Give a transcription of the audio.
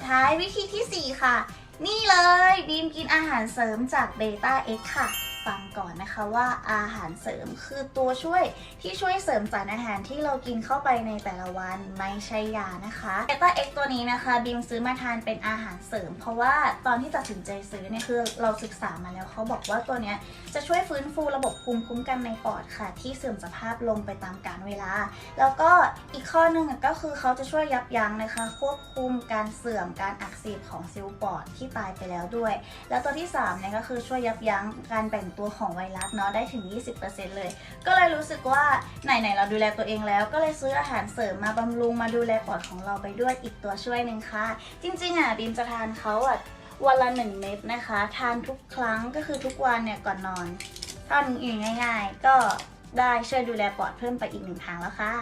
ดท้ายวิธีทีสี่ 4 ค่ะ นี่เลยบีมกินอาหารเสริมจากเบต้าเอ็กค่ะ ฟังก่อนนะคะว่าอาหารเสริมคือตัวช่วยที่ช่วยเสริมสารอาหารที่เรากินเข้าไปในแต่ละวันไม่ใช่ยานะคะเบต้าเอ็กตัวนี้นะคะบีมซื้อมาทานเป็นอาหารเสริม เพราะว่าตอนที่ตัดสินใจซื้อเนี่ยคือเราศึกษามาแล้วเขาบอกว่าตัวเนี้ยจะช่วยฟื้นฟูระบบภูมิคุ้มกันในปอดค่ะ ที่เสื่อมสภาพลงไปตามกาลเวลา แล้วก็อีกข้อหนึ่งก็คือเขาจะช่วยยับยั้งนะคะ ควบคุมการเสื่อมการอักเสบของเซลล์ปอดที่ตายไปแล้วด้วย แล้วตัวที่3เนี่ยก็คือช่วยยับยั้งการแบ่งตัวของไวรัสเนาะได้ถึง 20%เลย ก็เลยรู้สึกว่าไหนๆเราดูแลตัวเองแล้ว ก็เลยซื้ออาหารเสริมมาบำรุงมาดูแลปอดของเราไปด้วยอีกตัวช่วยหนึ่งค่ะ จริงๆอะบีมจะทานเขาอะวันละหนึ่งเม็ดนะคะ ทานทุกครั้งก็คือทุกวันเนี่ยก่อนนอนทอดอย่างง่าย ๆ ก็ได้ช่วยดูแลปอดเพิ่มไปอีกหนึ่งทางแล้วค่ะ